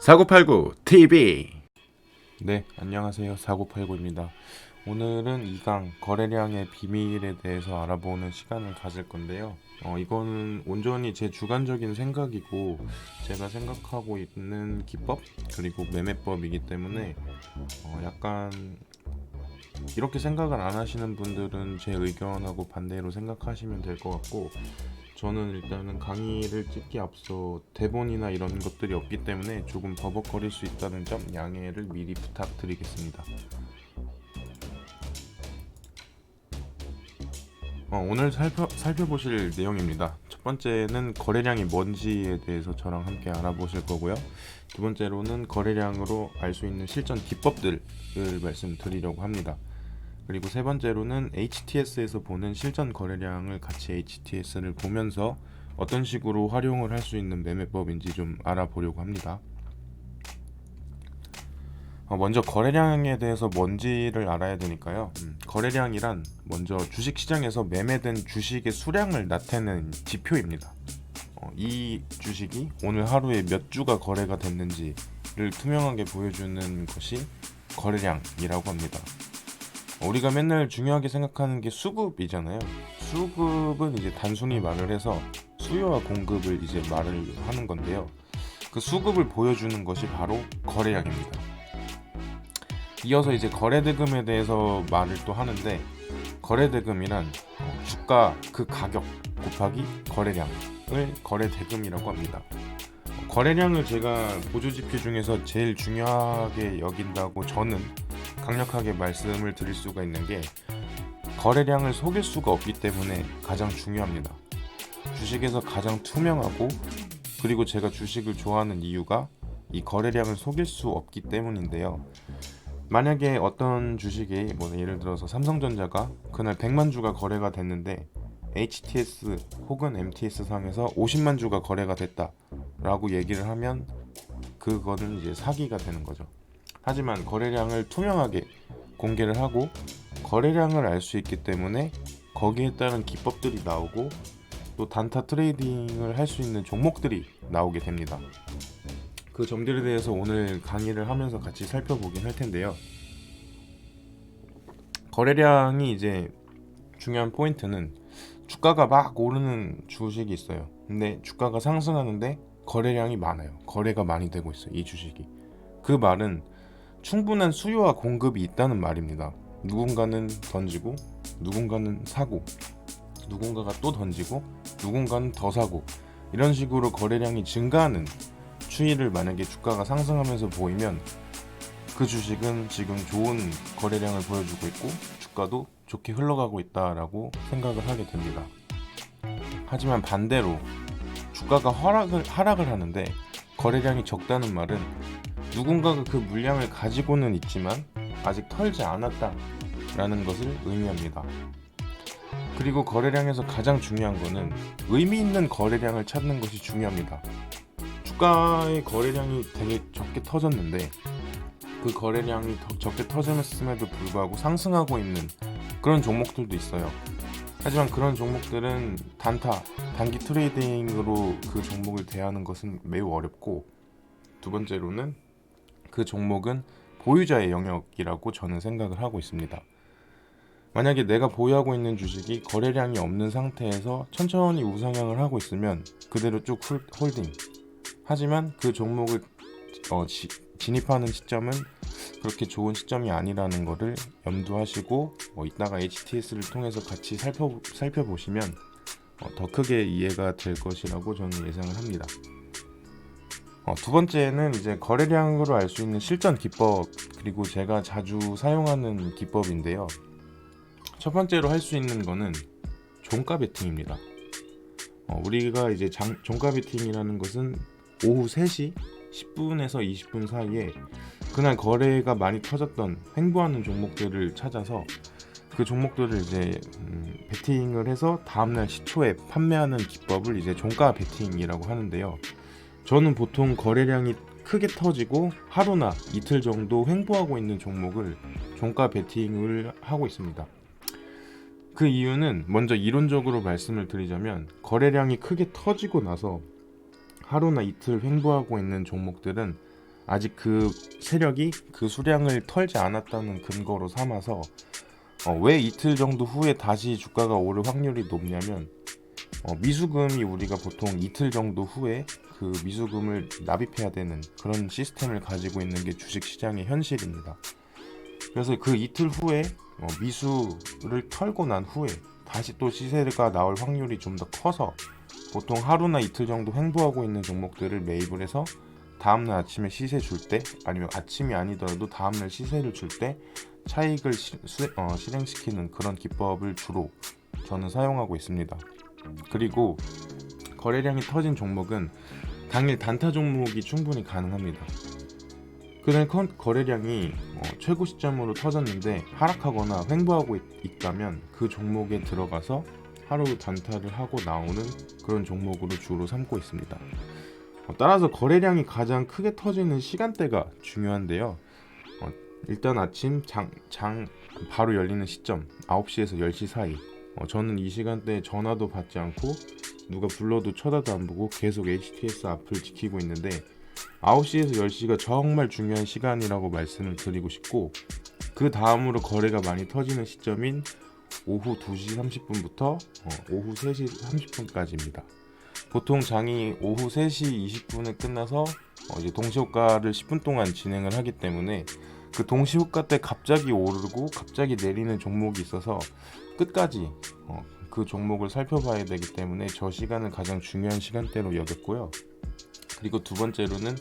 사고팔구 TV 네 안녕하세요. 사고팔구입니다. 오늘은 2강 거래량의 비밀에 대해서 알아보는 시간을 가질 건데요. 어, 이거는 온전히 제 주관적인 생각이고 제가 생각하고 있는 기법 그리고 매매법이기 때문에 어, 약간 이렇게 생각을 안 하시는 분들은 제 의견하고 반대로 생각하시면 될 것 같고 저는 일단은 강의를 찍기 앞서 대본이나 이런 것들이 없기 때문에 조금 버벅거릴 수 있다는 점 양해를 미리 부탁드리겠습니다. 어, 오늘 살펴, 살펴보실 내용입니다. 첫 번째는 거래량이 뭔지에 대해서 저랑 함께 알아보실 거고요. 두 번째로는 거래량으로 알 수 있는 실전 기법들을 말씀드리려고 합니다. 그리고 세 번째로는 HTS에서 보는 실전 거래량을 같이 HTS를 보면서 어떤 식으로 활용을 할 수 있는 매매법인지 좀 알아보려고 합니다. 어, 먼저 거래량에 대해서 뭔지를 알아야 되니까요. 음, 거래량이란 먼저 주식 시장에서 매매된 주식의 수량을 나타내는 지표입니다. 어, 이 주식이 오늘 하루에 몇 주가 거래가 됐는지를 투명하게 보여주는 것이 거래량이라고 합니다. 우리가 맨날 중요하게 생각하는 게 수급이잖아요. 수급은 이제 단순히 말을 해서 수요와 공급을 이제 말을 하는 건데요. 그 수급을 보여주는 것이 바로 거래량입니다. 이어서 이제 거래대금에 대해서 말을 또 하는데 거래대금이란 주가 그 가격 곱하기 거래량을 거래대금이라고 합니다. 거래량을 제가 보조지표 중에서 제일 중요하게 여긴다고 저는 강력하게 말씀을 드릴 수가 있는 게 거래량을 속일 수가 없기 때문에 가장 중요합니다. 주식에서 가장 투명하고 그리고 제가 주식을 좋아하는 이유가 이 거래량을 속일 수 없기 때문인데요. 만약에 어떤 주식이 뭐 예를 들어서 삼성전자가 그날 100만 주가 거래가 됐는데 HTS 혹은 MTS 상에서 50만 주가 거래가 됐다라고 얘기를 하면 그거는 이제 사기가 되는 거죠. 하지만 거래량을 투명하게 공개를 하고 거래량을 알 수 있기 때문에 거기에 따른 기법들이 나오고 또 단타 트레이딩을 할 수 있는 종목들이 나오게 됩니다. 그 점들에 대해서 오늘 강의를 하면서 같이 살펴보긴 할 텐데요. 거래량이 이제 중요한 포인트는 주가가 막 오르는 주식이 있어요. 근데 주가가 상승하는데 거래량이 많아요. 거래가 많이 되고 있어요. 이 주식이. 그 말은 충분한 수요와 공급이 있다는 말입니다. 누군가는 던지고 누군가는 사고 누군가가 또 던지고 누군가는 더 사고 이런 식으로 거래량이 증가하는 추이를 만약에 주가가 상승하면서 보이면 그 주식은 지금 좋은 거래량을 보여주고 있고 주가도 좋게 흘러가고 있다라고 생각을 하게 됩니다. 하지만 반대로 주가가 하락을 하락을 하는데 거래량이 적다는 말은 누군가가 그 물량을 가지고는 있지만 아직 털지 않았다 라는 것을 의미합니다. 그리고 거래량에서 가장 중요한 것은 의미 있는 거래량을 찾는 것이 중요합니다. 주가의 거래량이 되게 적게 터졌는데 그 거래량이 더 적게 터졌음에도 불구하고 상승하고 있는 그런 종목들도 있어요. 하지만 그런 종목들은 단타, 단기 트레이딩으로 그 종목을 대하는 것은 매우 어렵고 두 번째로는 그 종목은 보유자의 영역이라고 저는 생각을 하고 있습니다. 만약에 내가 보유하고 있는 주식이 거래량이 없는 상태에서 천천히 우상향을 하고 있으면 그대로 쭉 홀딩. 하지만 그 종목을 어, 지, 진입하는 시점은 그렇게 좋은 시점이 아니라는 것을 염두하시고 어, 이따가 HTS를 통해서 같이 살펴, 살펴보시면 어, 더 크게 이해가 될 것이라고 저는 예상을 합니다. 어, 두 번째는 이제 거래량으로 알 수 있는 실전 기법 그리고 제가 자주 사용하는 기법인데요. 첫 번째로 할 수 있는 거는 종가 베팅입니다. 어, 우리가 이제 장, 종가 베팅이라는 것은 오후 3시 10분에서 20분 사이에 그날 거래가 많이 터졌던 횡보하는 종목들을 찾아서 그 종목들을 이제 음, 베팅을 해서 다음날 시초에 판매하는 기법을 이제 종가 베팅이라고 하는데요. 저는 보통 거래량이 크게 터지고 하루나 이틀 정도 횡보하고 있는 종목을 종가 베팅을 하고 있습니다. 그 이유는 먼저 이론적으로 말씀을 드리자면 거래량이 크게 터지고 나서 하루나 이틀 횡보하고 있는 종목들은 아직 그 세력이 그 수량을 털지 않았다는 근거로 삼아서 어, 왜 이틀 정도 후에 다시 주가가 오를 확률이 높냐면 어, 미수금이 우리가 보통 이틀 정도 후에 그 미수금을 납입해야 되는 그런 시스템을 가지고 있는 게 주식 시장의 현실입니다. 그래서 그 이틀 후에 어, 미수를 털고 난 후에 다시 또 시세가 나올 확률이 좀 더 커서 보통 하루나 이틀 정도 횡보하고 있는 종목들을 매입을 해서 다음날 아침에 시세 줄 때 아니면 아침이 아니더라도 다음날 시세를 줄 때 차익을 시, 수, 어, 실행시키는 그런 기법을 주로 저는 사용하고 있습니다. 그리고 거래량이 터진 종목은 당일 단타 종목이 충분히 가능합니다. 그날 컨- 거래량이 어, 최고 시점으로 터졌는데 하락하거나 횡보하고 있, 다면그 종목에 들어가서 하루 단타를 하고 나오는 그런 종목으로 주로 삼고 있습니다. 어, 따라서 거래량이 가장 크게 터지는 시간대가 중요한데요. 어, 일단 아침 장, 장 바로 열리는 시점 9시에서 10시 사이 어, 저는 이 시간대에 전화도 받지 않고 누가 불러도 쳐다도 안 보고 계속 HTS 앞을 지키고 있는데 9시에서 10시가 정말 중요한 시간이라고 말씀을 드리고 싶고 그 다음으로 거래가 많이 터지는 시점인 오후 2시 30분부터 어, 오후 3시 30분까지입니다. 보통 장이 오후 3시 20분에 끝나서 어, 이제 동시호가를 10분 동안 진행을 하기 때문에 그 동시호가 때 갑자기 오르고 갑자기 내리는 종목이 있어서 끝까지 어, 그 종목을 살펴봐야 되기 때문에 저 시간을 가장 중요한 시간대로 여겼고요. 그리고 두 번째로는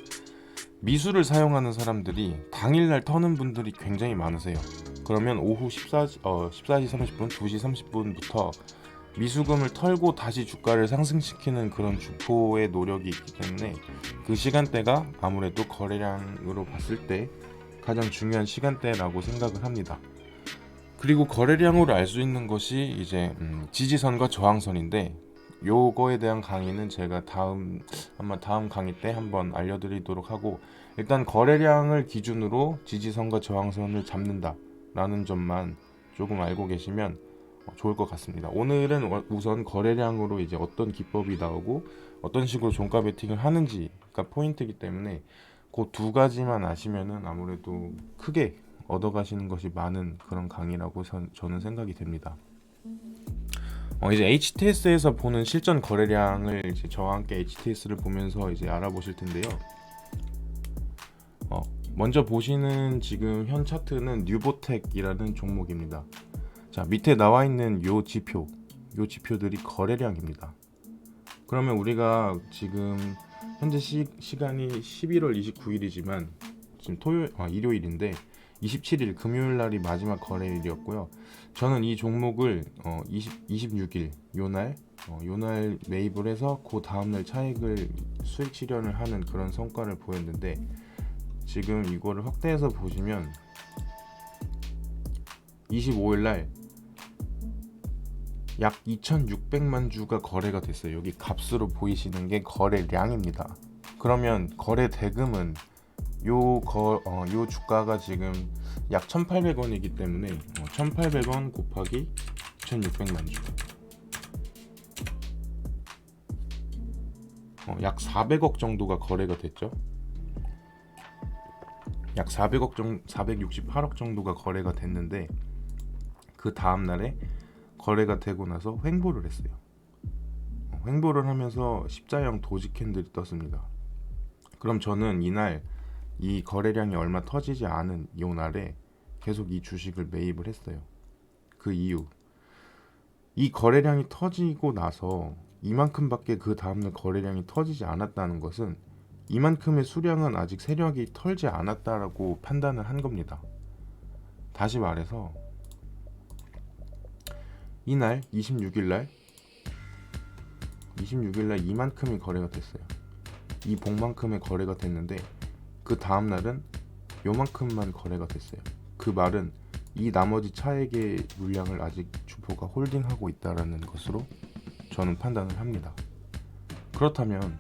미수를 사용하는 사람들이 당일날 터는 분들이 굉장히 많으세요. 그러면 오후 14시, 어, 14시 30분, 2시 30분부터 미수금을 털고 다시 주가를 상승시키는 그런 주포의 노력이 있기 때문에 그 시간대가 아무래도 거래량으로 봤을 때 가장 중요한 시간대라고 생각을 합니다. 그리고 거래량으로 알 수 있는 것이 이제 음, 지지선과 저항선인데 요거에 대한 강의는 제가 다음 아마 다음 강의 때 한번 알려드리도록 하고 일단 거래량을 기준으로 지지선과 저항선을 잡는다라는 점만 조금 알고 계시면 어, 좋을 것 같습니다. 오늘은 워- 우선 거래량으로 이제 어떤 기법이 나오고 어떤 식으로 종가 베팅을 하는지가 포인트이기 때문에 그 두 가지만 아시면은 아무래도 크게 얻어가시는 것이 많은 그런 강의라고 선- 저는 생각이 됩니다. 어, 이제 HTS에서 보는 실전 거래량을 이제 저와 함께 HTS를 보면서 이제 알아보실 텐데요. 어, 먼저 보시는 지금 현 차트는 뉴보텍이라는 종목입니다. 자 밑에 나와 있는 요 지표, 요 지표들이 거래량입니다. 그러면 우리가 지금 현재 시, 시간이 11월 29일이지만 지금 토요일, 아, 일요일인데 27일 금요일 날이 마지막 거래일이었고요. 저는 이 종목을 어, 20, 26일 요날 어, 요날 매입을 해서 그 다음날 차익을 수익 실현을 하는 그런 성과를 보였는데 지금 이거를 확대해서 보시면 25일 날 약 2,600만 주가 거래가 됐어요. 여기 값으로 보이시는 게 거래량입니다. 그러면 거래 대금은 요, 거, 어, 요 주가가 지금 약 1,800원이기 때문에 어, 1,800원 곱하기 2,600만 주. 어, 약 400억 정도가 거래가 됐죠. 약 400억 정 468억 정도가 거래가 됐는데 그 다음 날에 거래가 되고 나서 횡보를 했어요. 어, 횡보를 하면서 십자형 도지 캔들이 떴습니다. 그럼 저는 이날 이 거래량이 얼마 터지지 않은 이 날에 계속 이 주식을 매입을 했어요. 그 이유 이 거래량이 터지고 나서 이만큼밖에 그 다음날 거래량이 터지지 않았다는 것은 이만큼의 수량은 아직 세력이 털지 않았다라고 판단을 한 겁니다. 다시 말해서 이날 26일 날 26일 날 이만큼이 거래가 됐어요. 이 봉만큼의 거래가 됐는데 그 다음 날은 요만큼만 거래가 됐어요. 그 말은 이 나머지 차액의 물량을 아직 주포가 홀딩하고 있다라는 것으로 저는 판단을 합니다. 그렇다면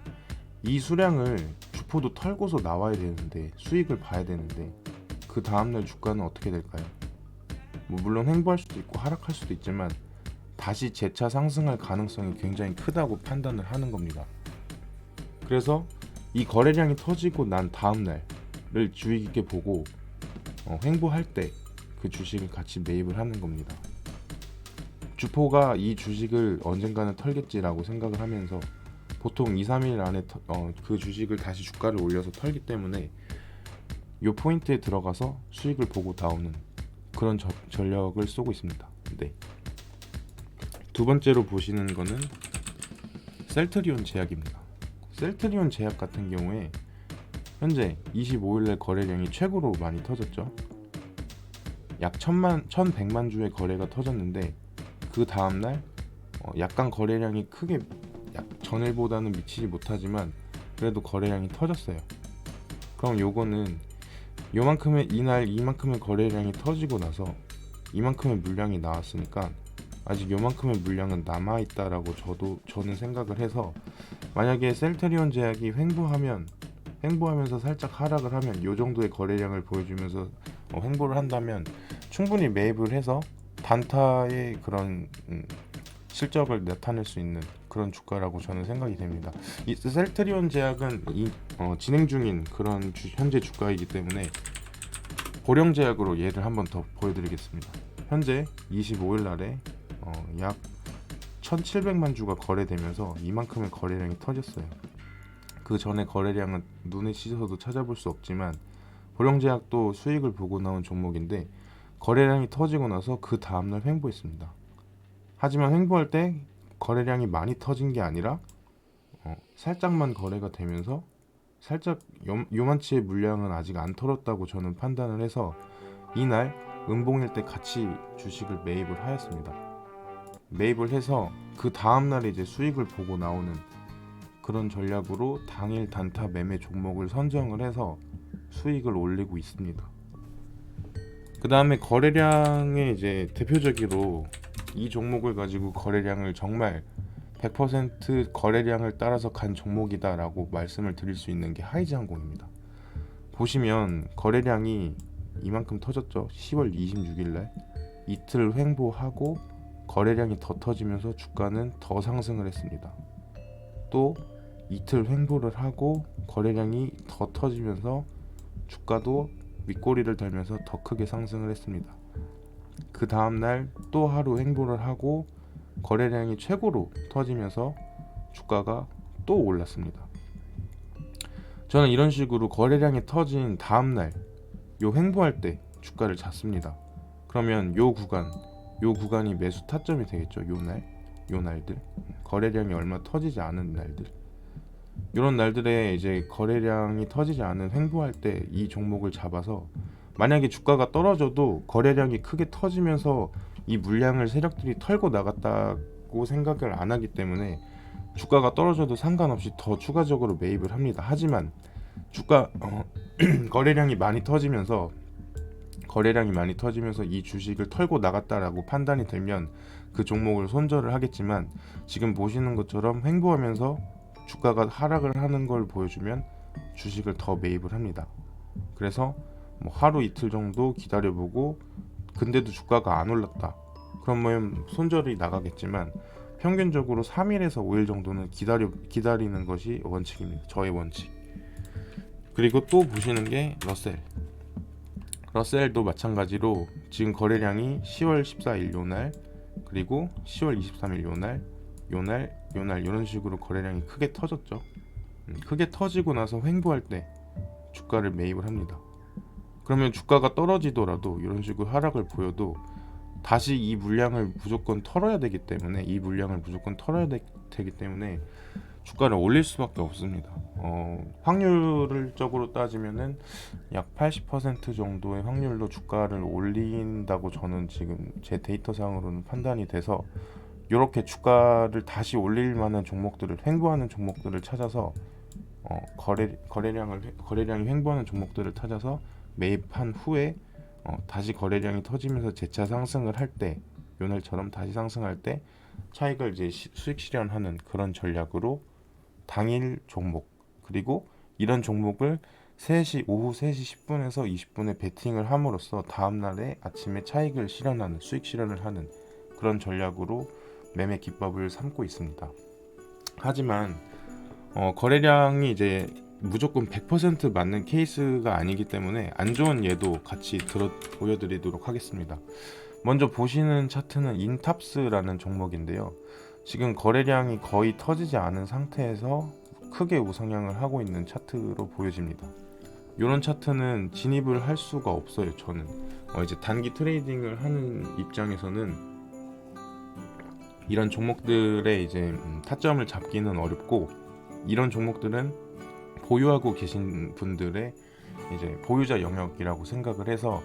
이 수량을 주포도 털고서 나와야 되는데 수익을 봐야 되는데 그 다음날 주가는 어떻게 될까요? 뭐 물론 횡보할 수도 있고 하락할 수도 있지만 다시 재차 상승할 가능성이 굉장히 크다고 판단을 하는 겁니다. 그래서 이 거래량이 터지고 난 다음 날을 주의 깊게 보고 어, 횡보할 때 그 주식을 같이 매입을 하는 겁니다. 주포가 이 주식을 언젠가는 털겠지라고 생각을 하면서 보통 2, 3일 안에 터- 어, 그 주식을 다시 주가를 올려서 털기 때문에 요 포인트에 들어가서 수익을 보고 나오는 그런 저- 전력을 쏘고 있습니다. 네. 두 번째로 보시는 거는 셀트리온 제약입니다. 셀트리온 제약 같은 경우에 현재 25일날 거래량이 최고로 많이 터졌죠. 약 천만, 1,100만 주의 거래가 터졌는데 그 다음 날 어, 약간 거래량이 크게 약 전일보다는 미치지 못하지만 그래도 거래량이 터졌어요. 그럼 요거는 요만큼의 이날 이만큼의 거래량이 터지고 나서 이만큼의 물량이 나왔으니까 아직 요만큼의 물량은 남아 있다라고 저도 저는 생각을 해서 만약에 셀트리온 제약이 횡보하면 횡보하면서 살짝 하락을 하면 요 정도의 거래량을 보여주면서 어, 횡보를 한다면 충분히 매입을 해서 단타의 그런 음, 실적을 나타낼 수 있는 그런 주가라고 저는 생각이 됩니다. 이 셀트리온 제약은 이, 어, 진행 중인 그런 주- 현재 주가이기 때문에 고령 제약으로 얘를 한번 더 보여드리겠습니다. 현재 25일 날에 어, 약 1,700만 주가 거래되면서 이만큼의 거래량이 터졌어요. 그 전에 거래량은 눈에 씻어도 찾아볼 수 없지만 고령제약도 수익을 보고 나온 종목인데 거래량이 터지고 나서 그 다음날 횡보했습니다. 하지만 횡보할 때 거래량이 많이 터진 게 아니라 어, 살짝만 거래가 되면서 살짝 요, 요만치의 물량은 아직 안 털었다고 저는 판단을 해서 이날 음봉일 때 같이 주식을 매입을 하였습니다. 매입을 해서 그 다음 날에 이제 수익을 보고 나오는 그런 전략으로 당일 단타 매매 종목을 선정을 해서 수익을 올리고 있습니다. 그 다음에 거래량의 이제 대표적으로 이 종목을 가지고 거래량을 정말 100% 거래량을 따라서 간 종목이다라고 말씀을 드릴 수 있는 게 하이지항공입니다. 보시면 거래량이 이만큼 터졌죠. 10월 26일 날 이틀 횡보하고 거래량이 더 터지면서 주가는 더 상승을 했습니다. 또 이틀 횡보를 하고 거래량이 더 터지면서 주가도 윗꼬리를 달면서 더 크게 상승을 했습니다. 그 다음 날 또 하루 횡보를 하고 거래량이 최고로 터지면서 주가가 또 올랐습니다. 저는 이런 식으로 거래량이 터진 다음 날 요 횡보할 때 주가를 잡습니다. 그러면 요 구간 요 구간이 매수 타점이 되겠죠. 요 날, 요 날들 거래량이 얼마 터지지 않은 날들 이런 날들에 이제 거래량이 터지지 않은 횡보할 때 이 종목을 잡아서 만약에 주가가 떨어져도 거래량이 크게 터지면서 이 물량을 세력들이 털고 나갔다고 생각을 안 하기 때문에 주가가 떨어져도 상관없이 더 추가적으로 매입을 합니다. 하지만 주가 어, 거래량이 많이 터지면서 거래량이 많이 터지면서 이 주식을 털고 나갔다라고 판단이 되면 그 종목을 손절을 하겠지만 지금 보시는 것처럼 횡보하면서 주가가 하락을 하는 걸 보여주면 주식을 더 매입을 합니다. 그래서 뭐 하루 이틀 정도 기다려보고 근데도 주가가 안 올랐다. 그러면 손절이 나가겠지만 평균적으로 3일에서 5일 정도는 기다려 기다리는 것이 원칙입니다. 저의 원칙. 그리고 또 보시는 게 러셀. 러셀도 마찬가지로 지금 거래량이 10월 14일 요날 그리고 10월 23일 요날 요날 요날 이런 식으로 거래량이 크게 터졌죠. 음, 크게 터지고 나서 횡보할 때 주가를 매입을 합니다. 그러면 주가가 떨어지더라도 이런 식으로 하락을 보여도 다시 이 물량을 무조건 털어야 되기 때문에 이 물량을 무조건 털어야 되, 기 때문에 주가를 올릴 수밖에 없습니다. 어, 확률적으로 따지면은 약 80% 정도의 확률로 주가를 올린다고 저는 지금 제 데이터상으로는 판단이 돼서 이렇게 주가를 다시 올릴 만한 종목들을 횡보하는 종목들을 찾아서 어, 거래 거래량을 거래량이 횡보하는 종목들을 찾아서 매입한 후에 어, 다시 거래량이 터지면서 재차 상승을 할 때 요날처럼 다시 상승할 때 차익을 이제 시, 수익 실현하는 그런 전략으로 당일 종목 그리고 이런 종목을 3시 오후 3시 10분에서 20분에 베팅을 함으로써 다음 날에 아침에 차익을 실현하는 수익 실현을 하는 그런 전략으로 매매 기법을 삼고 있습니다. 하지만 어, 거래량이 이제 무조건 100% 맞는 케이스가 아니기 때문에 안 좋은 예도 같이 들어 보여드리도록 하겠습니다. 먼저 보시는 차트는 인탑스라는 종목인데요. 지금 거래량이 거의 터지지 않은 상태에서 크게 우상향을 하고 있는 차트로 보여집니다. 이런 차트는 진입을 할 수가 없어요. 저는 어, 이제 단기 트레이딩을 하는 입장에서는 이런 종목들의 이제 음, 타점을 잡기는 어렵고 이런 종목들은 보유하고 계신 분들의 이제 보유자 영역이라고 생각을 해서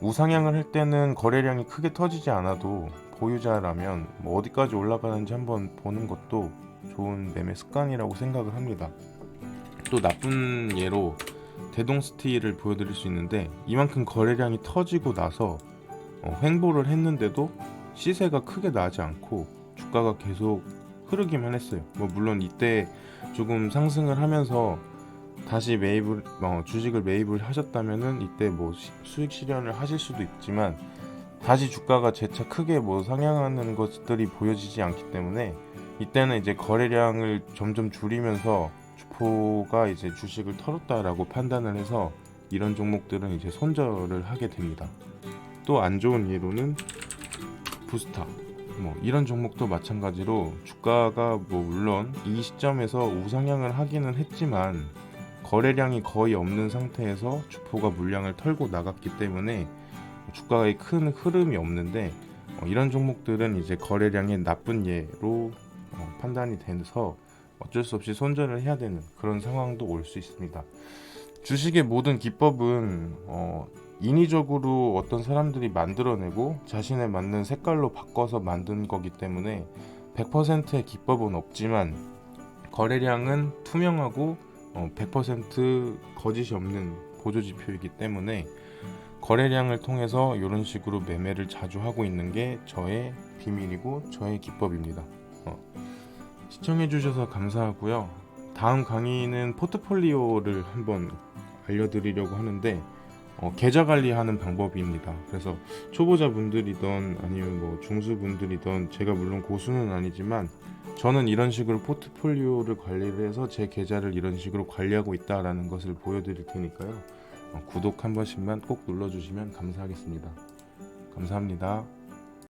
우상향을 할 때는 거래량이 크게 터지지 않아도 보유자라면 뭐 어디까지 올라가는지 한번 보는 것도 좋은 매매 습관이라고 생각을 합니다. 또 나쁜 예로 대동스틸을 보여드릴 수 있는데 이만큼 거래량이 터지고 나서 어, 횡보를 했는데도 시세가 크게 나지 않고 주가가 계속 흐르기만 했어요. 뭐 물론 이때 조금 상승을 하면서 다시 매입을 어, 주식을 매입을 하셨다면은 이때 뭐 시- 수익 실현을 하실 수도 있지만 다시 주가가 재차 크게 뭐 상향하는 것들이 보여지지 않기 때문에 이때는 이제 거래량을 점점 줄이면서 주포가 이제 주식을 털었다라고 판단을 해서 이런 종목들은 이제 손절을 하게 됩니다. 또 안 좋은 예로는 부스타 뭐 이런 종목도 마찬가지로 주가가 뭐 물론 이 시점에서 우상향을 하기는 했지만 거래량이 거의 없는 상태에서 주포가 물량을 털고 나갔기 때문에 주가에 큰 흐름이 없는데 어, 이런 종목들은 이제 거래량의 나쁜 예로 어, 판단이 돼서 어쩔 수 없이 손절을 해야 되는 그런 상황도 올 수 있습니다. 주식의 모든 기법은 어, 인위적으로 어떤 사람들이 만들어내고 자신에 맞는 색깔로 바꿔서 만든 거기 때문에 100%의 기법은 없지만 거래량은 투명하고 어, 100% 거짓이 없는 보조 지표이기 때문에 거래량을 통해서 이런 식으로 매매를 자주 하고 있는 게 저의 비밀이고 저의 기법입니다. 어, 시청해주셔서 감사하고요. 다음 강의는 포트폴리오를 한번 알려드리려고 하는데 어, 계좌 관리하는 방법입니다. 그래서 초보자분들이던 아니면 뭐 중수분들이던 제가 물론 고수는 아니지만 저는 이런 식으로 포트폴리오를 관리를 해서 제 계좌를 이런 식으로 관리하고 있다라는 것을 보여드릴 테니까요. 어, 구독 한 번씩만 꼭 눌러주시면 감사하겠습니다. 감사합니다.